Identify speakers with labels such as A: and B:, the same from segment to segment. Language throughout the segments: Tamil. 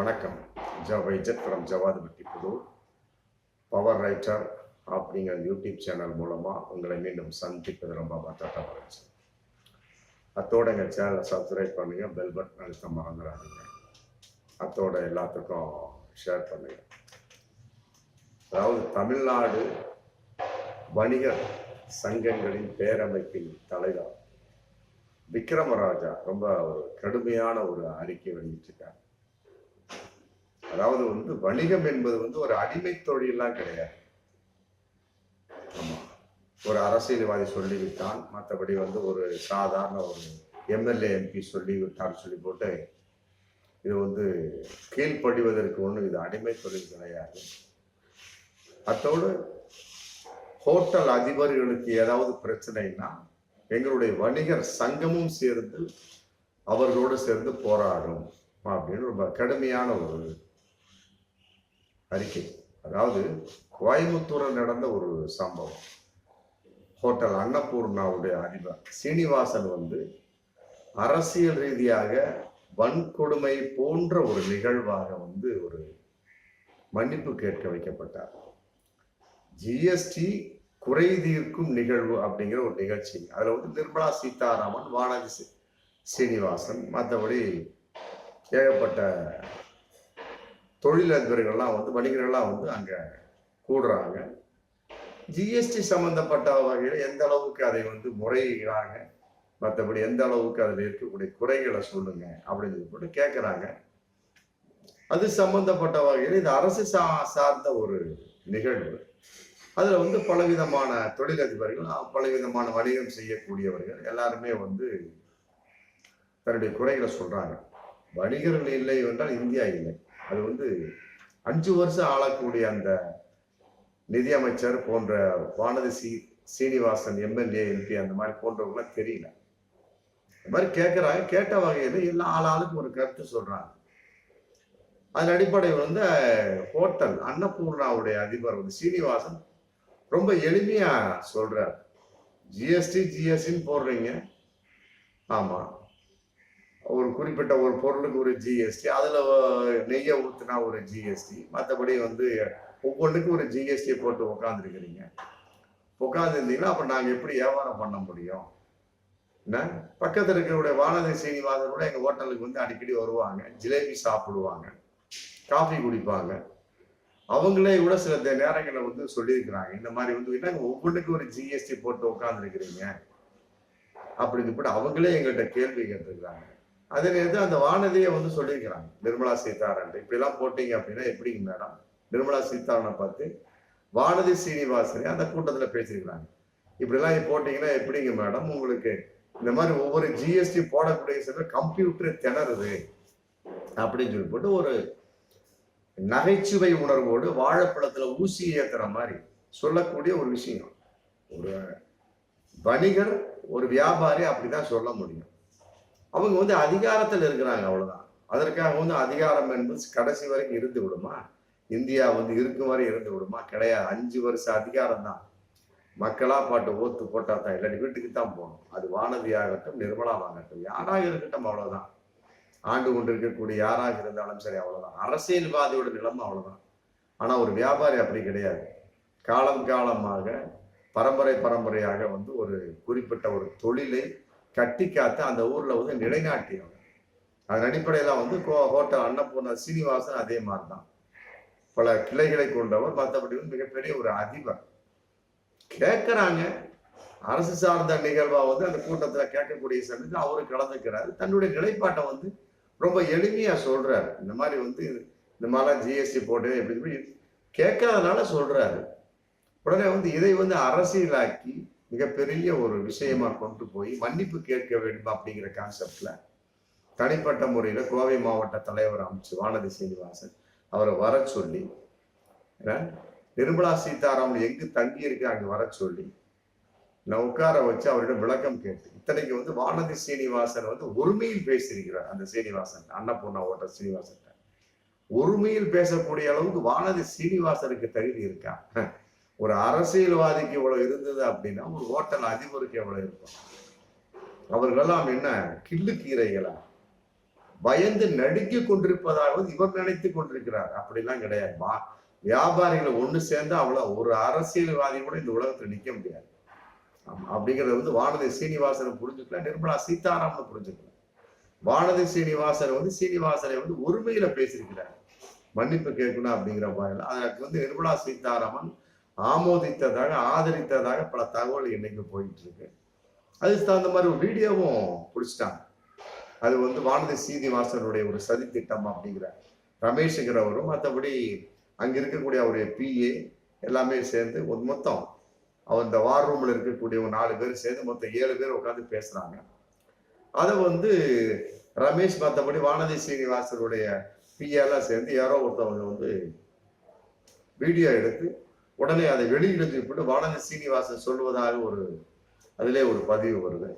A: வணக்கம். ஜ வைஜத் from Javadupatti Puthur power writer அப்படிங்கிற யூடியூப் சேனல் மூலமாக உங்களை மீண்டும் சந்திப்பது ரொம்ப மற்ற மகிழ்ச்சி. அத்தோட எங்கள் சேனலை சப்ஸ்கிரைப் பண்ணுங்கள் பெல் பட்டன் அழுத்த மறந்துடாதீங்க. அத்தோட எல்லாத்துக்கும் ஷேர் பண்ணுங்கள் அதாவது தமிழ்நாடு வணிகர் சங்கங்களின் பேரமைப்பின் தலைவர் விக்ரமராஜா ரொம்ப ஒரு கடுமையான ஒரு அறிக்கை வெளியிட்டிருக்கார். அதாவது வந்து வணிகம் என்பது வந்து ஒரு அடிமை தொழிலாம் கிடையாது. ஆமாம் ஒரு அரசியல்வாதி சொல்லிவிட்டான் மற்றபடி வந்து ஒரு சாதாரண ஒரு எம்எல்ஏ எம்பி சொல்லிவிட்டான்னு சொல்லி போட்டு இது வந்து கீழ்ப்படிவதற்கு ஒன்றும் இது அடிமை தொழில் கிடையாது. அத்தோடு ஹோட்டல் அதிபர்களுக்கு ஏதாவது பிரச்சனைனா எங்களுடைய வணிகர் சங்கமும் சேர்ந்து அவர்களோடு சேர்ந்து போராடும். அப்படின்னு ரொம்ப கடுமையான ஒரு அறிக்கை. அதாவது கோயம்புத்தூரில் நடந்த ஒரு சம்பவம். ஹோட்டல் அன்னபூர்ணாவுடைய அதிபர் சீனிவாசன் வந்து அரசியல் ரீதியாக வன்கொடுமை போன்ற ஒரு நிகழ்வாக வந்து ஒரு மன்னிப்பு கேட்க வைக்கப்பட்டார். ஜிஎஸ்டி குறை தீர்க்கும் நிகழ்வு அப்படிங்கிற ஒரு நிகழ்ச்சி. அதில் வந்து நிர்மலா சீதாராமன் வானதி சீனிவாசன் மற்றபடி ஏகப்பட்ட தொழிலதிபர்கள்லாம் வந்து வணிகர்கள்லாம் வந்து அங்கே கூடுறாங்க. ஜிஎஸ்டி சம்மந்தப்பட்ட வகையில் எந்த அளவுக்கு அதை வந்து முறையிடுறாங்க மற்றபடி எந்த அளவுக்கு அதில் இருக்கக்கூடிய குறைகளை சொல்லுங்க அப்படின்னு சொல்லி போட்டு கேட்குறாங்க. அது சம்பந்தப்பட்ட வகையில் இது அரசு சா சார்ந்த ஒரு நிகழ்வு. அதில் வந்து பலவிதமான தொழிலதிபர்கள் பலவிதமான வணிகம் செய்யக்கூடியவர்கள் எல்லாருமே வந்து தன்னுடைய குறைகளை சொல்கிறாங்க வணிகர்கள் இல்லை என்றால் இந்தியா இல்லை. அது வந்து அஞ்சு வருஷம் ஆளக்கூடிய அந்த நிதியமைச்சர் போன்ற Vanathi C Srinivasan MLA MP அந்த மாதிரி போன்றவங்களாம் தெரியல. இந்த மாதிரி கேட்குறாங்க கேட்ட வகையில் எல்லா ஆள் ஆளுக்கு ஒரு கருத்து சொல்கிறாங்க அதன் அடிப்படையில் வந்து ஹோட்டல் அன்னபூர்ணாவுடைய அதிபர் வந்து சீனிவாசன் ரொம்ப எளிமையாக சொல்கிறார் ஜிஎஸ்டி ஜிஎஸ்டின்னு போடுறீங்க. ஆமாம் ஒரு குறிப்பிட்ட ஒரு பொருளுக்கு ஒரு ஜிஎஸ்டி அதில் நெய்யை ஊற்றுனா ஒரு ஜிஎஸ்டி மற்றபடி வந்து ஒவ்வொன்றுக்கும் ஒரு ஜிஎஸ்டி போட்டு உட்காந்துருக்கிறீங்க உட்காந்துருந்தீங்கன்னா அப்போ நாங்கள் எப்படி வியாபாரம் பண்ண முடியும்? என்ன? பக்கத்தில் இருக்கிற வானதி சீனிவாசன் கூட எங்கள் ஹோட்டலுக்கு வந்து அடிக்கடி வருவாங்க. ஜிலேபி சாப்பிடுவாங்க. காஃபி குடிப்பாங்க. அவங்களே கூட சில நேரங்களை நேரங்களில் வந்து சொல்லியிருக்கிறாங்க. இந்த மாதிரி வந்து என்னங்க ஒவ்வொன்றுக்கும் ஒரு ஜிஎஸ்டி போட்டு உட்காந்துருக்கிறீங்க அப்படின்னு கூட அவங்களே எங்கள்கிட்ட கேள்வி கேட்டிருக்கிறாங்க. அதே நேரத்தில் அந்த வானதியை வந்து சொல்லியிருக்கிறாங்க. நிர்மலா சீதாராமன். இப்படிலாம் போட்டீங்க அப்படின்னா எப்படிங்க மேடம்? நிர்மலா சீதாராமனை பார்த்து வானதி சீனிவாசனே அந்த கூட்டத்தில் பேசியிருக்கிறாங்க. இப்படிலாம் போட்டீங்கன்னா எப்படிங்க மேடம் உங்களுக்கு? இந்த மாதிரி ஒவ்வொரு ஜிஎஸ்டி போடக்கூடிய சில கம்ப்யூட்டர் திணறுது அப்படின்னு சொல்லி போட்டு ஒரு நகைச்சுவை உணர்வோடு வாழைப்பழத்தில் ஊசி ஏற்றுற மாதிரி சொல்லக்கூடிய ஒரு விஷயம். ஒரு வணிகர் ஒரு வியாபாரி அப்படிதான் சொல்ல முடியும். அவங்க வந்து அதிகாரத்தில் இருக்கிறாங்க அவ்வளோதான் அதற்காக வந்து அதிகாரம் என்பது கடைசி வரைக்கும் இருந்து விடுமா? இந்தியா வந்து இருக்கும் வரை இருந்து விடுமா? கிடையாது. அஞ்சு வருஷம் அதிகாரம் தான். மக்களா பாட்டு ஓத்து போட்டா தான் இல்லாட்டி வீட்டுக்கு தான் போகணும். அது வானதி ஆகட்டும் நிர்மலாவாகட்டும் யாராக இருக்கட்டும் அவ்வளோதான் ஆண்டு கொண்டு இருக்கக்கூடிய யாராக இருந்தாலும் சரி அவ்வளோதான் அரசியல்வாதியோட நிலைமை அவ்வளோதான் ஆனால் ஒரு வியாபாரி அப்படி கிடையாது. காலம் காலமாக பரம்பரை பரம்பரையாக வந்து ஒரு குறிப்பிட்ட ஒரு தொழிலை கட்டி காத்து அந்த ஊர்ல வந்து நிலைநாட்டியவங்க அதன் அடிப்படையில வந்து கோ- ஹோட்டல் அன்னபூர்ணா சீனிவாசன் அதே மாதிரி தான் பல கிளைகளை கொண்டவர் மற்றபடி வந்து மிகப்பெரிய ஒரு அதிபர். கேட்குறாங்க. அரசு சார்ந்த நிகழ்வா வந்து அந்த கூட்டத்துல கேட்கக்கூடிய சமயத்தில் அவரு கலந்துக்கிறாரு. தன்னுடைய நிலைப்பாட்டை வந்து ரொம்ப எளிமையா சொல்றாரு. இந்த மாதிரி வந்து இந்த மாதிரிலாம் ஜிஎஸ்டி போட்டு எப்படி கேட்காதனால சொல்றாரு. உடனே வந்து இதை வந்து அரசியலாக்கி மிகப்பெரிய ஒரு விஷயமா கொண்டு போய் மன்னிப்பு கேட்க வேண்டும் அப்படிங்கிற கான்செப்ட்ல தனிப்பட்ட முறையில் கோவை மாவட்ட தலைவர் அமைச்சு வானதி சீனிவாசன் அவரை வர சொல்லி நிர்மலா சீதாராமன் எங்கு தங்கி இருக்கு அங்க வர சொல்லி நான் உட்கார வச்சு அவரிடம் விளக்கம் கேட்டு இத்தனைக்கு வந்து வானதி சீனிவாசன் வந்து ஒருமையில் பேசியிருக்கிறார் அந்த சீனிவாசன் அன்னபூர்ணா ஓட்டர் சீனிவாசன் ஒருமையில் பேசக்கூடிய அளவுக்கு வானதி சீனிவாசனுக்கு தகுதி இருக்கா? ஒரு அரசியல்வாதிக்கு இவ்வளவு இருந்தது அப்படின்னா ஒரு ஹோட்டல் அதிபருக்கு எவ்வளவு இருக்கும்? அவர்களெல்லாம் என்ன கிள்ளு கீரைகளா? பயந்து நடுங்கி கொண்டிருப்பதாவது இவர் நினைத்து கொண்டிருக்கிறார். அப்படிலாம் கிடையாது. வா- வியாபாரிகளை ஒண்ணு சேர்ந்தா அவ்வளவு ஒரு அரசியல்வாதி கூட இந்த உலகத்துல நிக்க முடியாது. அப்படிங்கிறத வந்து வானதி சீனிவாசனை புரிஞ்சுக்கலாம் நிர்மலா சீதாராமன் புரிஞ்சுக்கலாம் வானதி சீனிவாசன் வந்து சீனிவாசனை வந்து ஒருமையில பேசியிருக்கிறார். மன்னிப்பு கேட்கணும் அப்படிங்கிற மாதிரி அதற்கு வந்து நிர்மலா சீதாராமன் ஆமோதித்ததாக ஆதரித்ததாக பல தகவல் இன்னைக்கு போயிட்டு இருக்கு அதுக்கு தகுந்த மாதிரி ஒரு வீடியோவும் பிடிச்சிட்டாங்க. அது வந்து வானதி சீனிவாசனுடைய ஒரு சதி திட்டம் அப்படிங்கிற ரமேஷுங்கிறவரும் மற்றபடி அங்க இருக்கக்கூடிய அவருடைய பிஏ எல்லாமே சேர்ந்து ஒரு மொத்தம் அவர் இந்த வார் ரூம்ல இருக்கக்கூடிய ஒரு நாலு பேர் சேர்ந்து மொத்தம் ஏழு பேர் உட்காந்து பேசுறாங்க. அதை வந்து ரமேஷ் மற்றபடி வானதி சீனிவாசனுடைய பிஏலாம் சேர்ந்து யாரோ ஒருத்தவங்க வந்து வீடியோ எடுத்து உடனே அதை வெளியிடுத்து விட்டு வானதி சீனிவாசன் சொல்வதாக ஒரு அதிலே ஒரு பதிவு வருது.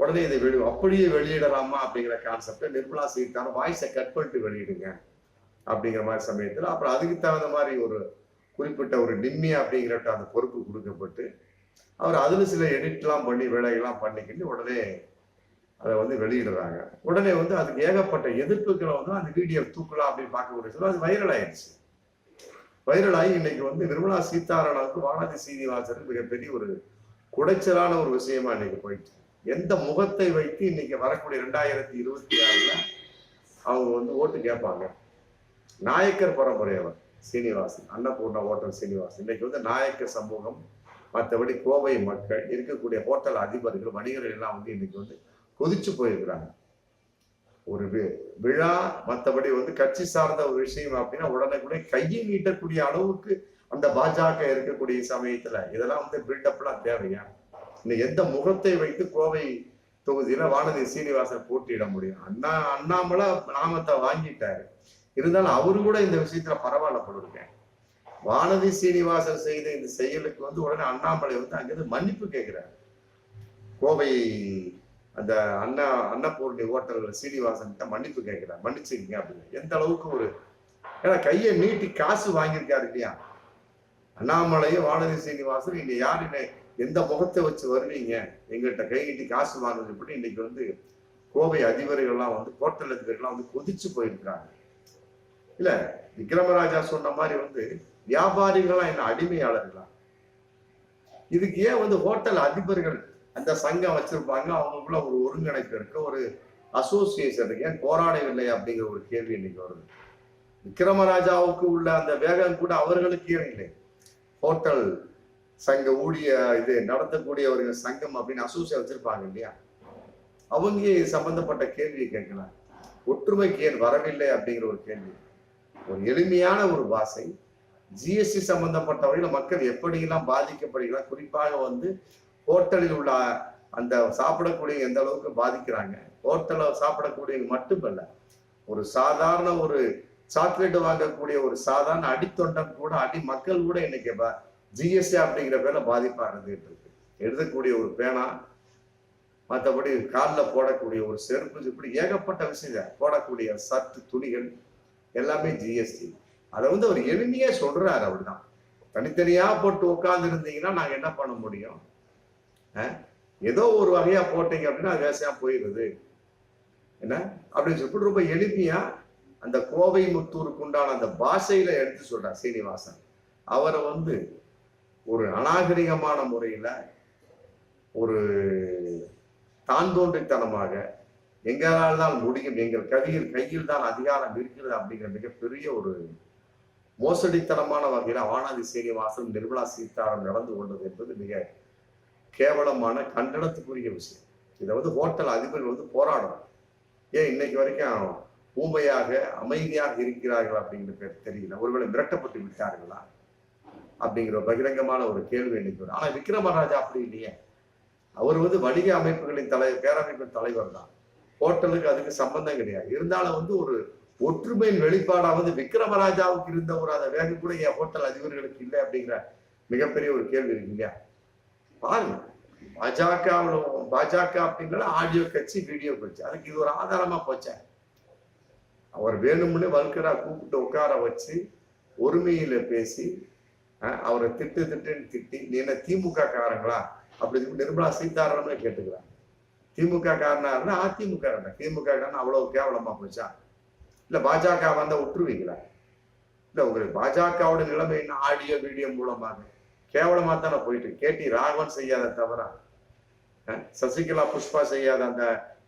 A: உடனே இதை வெளி அப்படியே வெளியிடலாமா அப்படிங்கிற கான்செப்டை நிர்மலா சீதாராமன் வாய்ஸை கட் பண்ணிட்டு வெளியிடுங்க அப்படிங்கிற மாதிரி சமயத்தில் அப்புறம் அதுக்கு தகுந்த மாதிரி ஒரு குறிப்பிட்ட ஒரு நிம்மி அப்படிங்கிற அந்த பொறுப்பு கொடுக்கப்பட்டு அவர் அதில் சில எடிட்லாம் பண்ணி வேலைகள்லாம் பண்ணிக்கிட்டு உடனே அதை வந்து வெளியிடுறாங்க. உடனே வந்து அதுக்கு ஏகப்பட்ட எதிர்ப்புகளை வந்து அந்த வீடியோ தூக்கலாம் அப்படின்னு பார்க்கக்கூடிய சொல்ல அது வைரல் ஆயிடுச்சு. வைரலாகி இன்னைக்கு வந்து நிர்மலா சீதாராமனுக்கு வானதி சீனிவாசனுக்கு மிகப்பெரிய ஒரு குடைச்சலான ஒரு விஷயமா இன்னைக்கு போயிட்டு எந்த முகத்தை வைத்து இன்னைக்கு வரக்கூடிய ரெண்டாயிரத்தி இருபத்தி ஆறுல அவங்க வந்து ஓட்டு கேட்பாங்க. நாயக்கர் பரம்பரையவர் சீனிவாசன் அன்னபூர்ணா ஹோட்டல் சீனிவாசன். இன்னைக்கு வந்து நாயக்கர் சமூகம் மற்றபடி கோவை மக்கள் இருக்கக்கூடிய ஹோட்டல் அதிபர்கள் வணிகர்கள் எல்லாம் வந்து இன்னைக்கு வந்து கொதிச்சு போயிருக்கிறாங்க. ஒரு வி- விழா மற்றபடி வந்து கட்சி சார்ந்த ஒரு விஷயம் அப்படின்னா உடனே கூட கையை நீட்டக்கூடிய அளவுக்கு அந்த பாஜக இருக்கக்கூடிய சமயத்துல இதெல்லாம் வந்து பில்டப்லாம் தேவையா? இந்த எந்த முகத்தை வைத்து கோவை தொகுதியில வானதி சீனிவாசன் போட்டியிட முடியும்? அண்ணா அண்ணாமலை நாமத்தை வாங்கிட்டாரு. இருந்தாலும் அவரு கூட இந்த விஷயத்துல பரவாயில்ல போட்டிருக்கேன் வானதி சீனிவாசன் செய்த இந்த செயலுக்கு வந்து உடனே அண்ணாமலை வந்து அங்கிருந்து மன்னிப்பு கேட்கிறார் கோவை அந்த அண்ணா அன்னபூர்ணி ஹோட்டல் சீனிவாசன் கிட்ட மன்னிப்பு கேட்கிறார். மன்னிச்சுக்கீங்க அப்படின்னு. எந்த அளவுக்கு ஒரு ஏன்னா கையை நீட்டி காசு வாங்கியிருக்காரு இல்லையா? அண்ணாமலையும் வானதி சீனிவாசன் நீங்க யார் என்ன எந்த முகத்தை வச்சு வருவீங்க எங்கள்கிட்ட கை நீட்டி காசு வாங்குறது இப்படி இன்னைக்கு வந்து கோவை அதிபர்கள்லாம் வந்து ஹோட்டல் அதிபர்கள்லாம் வந்து கொதிச்சு போயிருக்கிறாங்க. இல்ல விக்ரமராஜா சொன்ன மாதிரி வந்து வியாபாரிகள்லாம் என்ன அடிமையாளர்களா? இதுக்கு ஏன் வந்து ஹோட்டல் அதிபர்கள் அந்த சங்கம் வச்சிருப்பாங்க அவங்களுக்குள்ள ஒரு ஒருங்கிணைப்பு இருக்கு. ஒரு அசோசியேஷன் இருக்கு. ஏன் போராடவில்லை அப்படிங்கிற ஒரு கேள்வி இன்னைக்கு வருது. விக்ரமராஜாவுக்கு உள்ள அந்த வேகம் கூட அவர்களுக்கு ஏன் இல்லை? ஹோட்டல் சங்க ஊழிய இது நடத்தக்கூடியவர்கள் சங்கம் அப்படின்னு அசோசியேட் வச்சிருப்பாங்க இல்லையா? அவங்க சம்பந்தப்பட்ட கேள்வியை கேட்கலாம். ஒற்றுமைக்கு ஏன் வரவில்லை அப்படிங்கிற ஒரு கேள்வி. ஒரு எளிமையான ஒரு பாசை ஜிஎஸ்டி சம்பந்தப்பட்டவர்கள் மக்கள் எப்படியெல்லாம் பாதிக்கப்படுகிறார் குறிப்பாக வந்து ஹோட்டலில் உள்ள அந்த சாப்பிடக்கூடிய எந்த அளவுக்கு பாதிக்கிறாங்க? ஹோட்டலில் சாப்பிடக்கூடியவங்க மட்டுமல்ல ஒரு சாதாரண ஒரு சாக்லேட் வாங்கக்கூடிய ஒரு சாதாரண அடித்தொண்டம் கூட அடி மக்கள் கூட இன்னைக்கு ஜிஎஸ்டி அப்படிங்கிற பேர்ல பாதிப்பா இருந்துகிட்டு இருக்கு. எழுதக்கூடிய ஒரு பேனா மற்றபடி காலில் போடக்கூடிய ஒரு செருப்பு இப்படி ஏகப்பட்ட விஷயம் போடக்கூடிய சத்து துணிகள் எல்லாமே ஜிஎஸ்டி அதை வந்து அவர் எளிமையா சொல்றாரு தான் தனித்தனியா போட்டு உட்கார்ந்து இருந்தீங்கன்னா நாங்க என்ன பண்ண முடியும்? ஏதோ ஒரு வகையா போட்டீங்க அப்படின்னா அது வேசையா போயிடுது. என்ன? அப்படின்னு சொல்லிட்டு ரொம்ப எளிமையா அந்த கோவை முத்தூருக்கு உண்டான அந்த பாஷையில எடுத்து சொல்றார் சீனிவாசன். அவரை வந்து ஒரு அநாகரிகமான முறையில ஒரு தான் தோன்றித்தனமாக எங்களால் தான் முடியும் எங்கள் கவியில் கையில் தான் அதிகாரம் இருக்கிறது அப்படிங்கிற மிகப்பெரிய ஒரு மோசடித்தனமான வகையில் வானாதி சீனிவாசன் நிர்மலா சீதாராமன் நடந்து கொண்டது என்பது மிக கேவலமான கண்டனத்துக்குரிய விஷயம். இதை வந்து ஹோட்டல் அதிபர்கள் வந்து போராடணும். ஏன் இன்னைக்கு வரைக்கும் ஊமையாக அமைதியாக இருக்கிறார்கள் அப்படிங்கிற பேர் தெரியல. ஒருவேளை மிரட்டப்பட்டு விட்டார்களா? அப்படிங்கிற பகிரங்கமான ஒரு கேள்வி இன்னைக்கு வரும். ஆனா விக்ரமராஜா அப்படி இல்லையே. அவர் வந்து வணிக அமைப்புகளின் தலை பேரமைப்பின் தலைவர் தான். ஹோட்டலுக்கு அதுக்கு சம்பந்தம் கிடையாது. இருந்தாலும் வந்து ஒரு ஒற்றுமையின் வெளிப்பாடா வந்து விக்ரமராஜாவுக்கு இருந்த ஒரு அந்த வேகம் கூட என் ஹோட்டல் அதிபர்களுக்கு இல்லை அப்படிங்கிற மிகப்பெரிய ஒரு கேள்வி இருக்கு இல்லையா? பாருங்க. பாஜகவில் பாஜக அப்படிங்கிற ஆடியோ கட்சி வீடியோ கட்சி. அதுக்கு இது ஒரு ஆதாரமா போச்சேன் அவர் வேணும்னு வல்கரா கூப்பிட்டு உட்கார வச்சு ஒருமையில பேசி அவரை திட்டு திட்டுன்னு திட்டி நீ என்ன திமுக காரங்களா? அப்படி நிர்மலா சீதாராமன் கேட்டுக்கிறாங்க. திமுக காரனா இருந்தா அதிமுக திமுக காரன் அவ்வளவு கேவலமா போச்சா? இல்ல பாஜக வந்தா விட்டுருவீங்களா? இல்ல உங்களுக்கு பாஜகவோட நிலைமை என்ன? ஆடியோ வீடியோ மூலமாக கேவலமா தானே போயிட்டு கேடி ராகவன் செய்யாத தவறா? சசிகலா புஷ்பா செய்யாத அந்த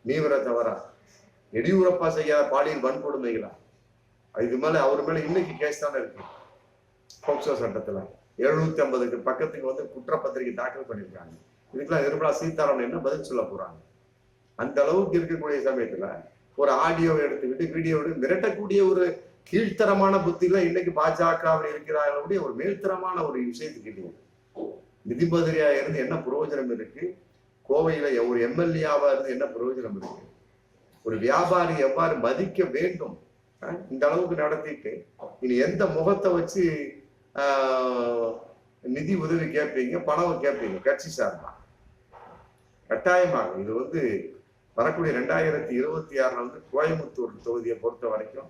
A: நீவரை தவறா? எடியூரப்பா செய்யாத பாலியல் வன்கொடுமைகளா? இது மேல அவர் மேல இன்னைக்கு கேஸ் தானே இருக்கு. போக்சோ சட்டத்துல. எழுநூத்தி ஐம்பதுக்கு பக்கத்துக்கு வந்து குற்றப்பத்திரிகை தாக்கல் பண்ணியிருக்காங்க. இதுக்கெல்லாம் நிர்மலா சீதாராமன் என்ன பதில் சொல்ல போறாங்க? அந்த அளவுக்கு இருக்கக்கூடிய சமயத்துல ஒரு ஆடியோவை எடுத்துக்கிட்டு வீடியோ எடுத்து மிரட்டக்கூடிய ஒரு கீழ்த்தரமான புத்தியில இன்னைக்கு பாஜகவில் இருக்கிறார்களுடைய ஒரு மேல்தரமான ஒரு விஷயத்துக்கு இல்லையா நிதிபதிரியா இருந்து என்ன பிரயோஜனம் இருக்கு? கோவையில ஒரு எம்எல்ஏவா இருந்து என்ன பிரயோஜனம் இருக்கு? ஒரு வியாபாரி எவ்வாறு மதிக்க வேண்டும்? இந்த அளவுக்கு நடத்திட்டு இனி எந்த முகத்தை வச்சு நிதி உதவி கேட்பீங்க பணம் கேட்பீங்க கட்சி சார்பா? கட்டாயமாக இது வந்து வரக்கூடிய ரெண்டாயிரத்தி இருபத்தி ஆறுல வந்து கோயம்புத்தூர் தொகுதியை பொறுத்த வரைக்கும்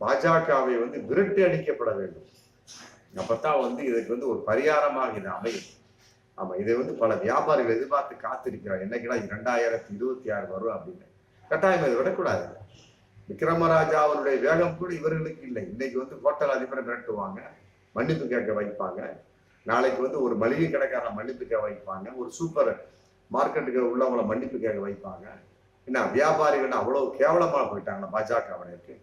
A: பாஜகவை வந்து விரட்டு அடிக்கப்பட வேண்டும். அப்பத்தான் வந்து இதுக்கு வந்து ஒரு பரிகாரமாக இது அமையும். ஆமா இதை வந்து பல வியாபாரிகள் எதிர்பார்த்து காத்திருக்கிறார் என்னைக்குடா ரெண்டாயிரத்தி இருபத்தி ஆறு வரும் அப்படின்னு. கட்டாயம் இதை விடக்கூடாது. விக்ரமராஜா அவருடைய வேகம் கூட இவர்களுக்கு இல்லை. இன்னைக்கு வந்து ஹோட்டல் அதிபரை மிரட்டுவாங்க மன்னிப்பு கேட்க வைப்பாங்க. நாளைக்கு வந்து ஒரு மளிகை கடைக்காரனை மன்னிப்பு கேட்க வைப்பாங்க. ஒரு சூப்பர் மார்க்கெட்டுக்கு உள்ளவங்களை மன்னிப்பு கேட்க வைப்பாங்க. என்ன வியாபாரிகள் அவ்வளவு கேவலமாக போயிட்டாங்க பாஜகவினருக்கு?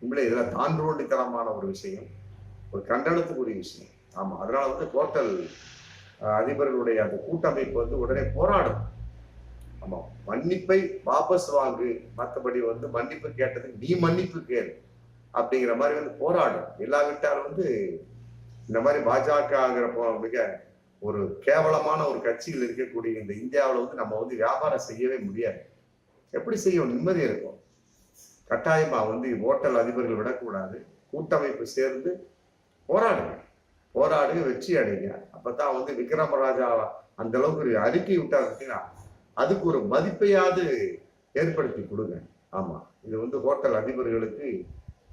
A: உண்மையிலே இதில் தாண்டோண்டித்தனமான ஒரு விஷயம் ஒரு கண்டனத்துக்குரிய விஷயம். ஆமாம் அதனால வந்து ஹோட்டல் அதிபர்களுடைய அந்த கூட்டமைப்பு வந்து உடனே போராடும். ஆமாம் மன்னிப்பை வாபஸ் வாங்கு மற்றபடி வந்து மன்னிப்பு கேட்டதுக்கு நீ மன்னிப்பு கேள் அப்படிங்கிற மாதிரி வந்து போராடும். இல்லாவிட்டால் வந்து இந்த மாதிரி பாஜகங்கிற போ- மிக ஒரு கேவலமான ஒரு கட்சியில் இருக்கக்கூடிய இந்த இந்தியாவில் வந்து நம்ம வந்து வியாபாரம் செய்யவே முடியாது. எப்படி செய்யும்? நிம்மதி இருக்கும். கட்டாயமா வந்து ஹோட்டல் அதிபர்கள் விடக்கூடாது. கூட்டமைப்பு சேர்ந்து போராடுங்க. போராடுங்க வெற்றி அடைங்க. அப்பதான் வந்து விக்ரமராஜா அந்த அளவுக்கு ஒரு அறிக்கை விட்டார் பார்த்தீங்கன்னா அதுக்கு ஒரு மதிப்பையாவது ஏற்படுத்தி கொடுங்க. ஆமா இது வந்து ஹோட்டல் அதிபர்களுக்கு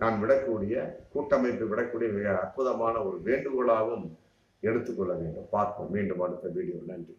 A: நான் விடக்கூடிய கூட்டமைப்பு விடக்கூடிய மிக அற்புதமான ஒரு வேண்டுகோளாகவும் எடுத்துக்கொள்ள வேண்டும். பார்ப்போம். மீண்டும் அடுத்த வீடியோ நன்றி.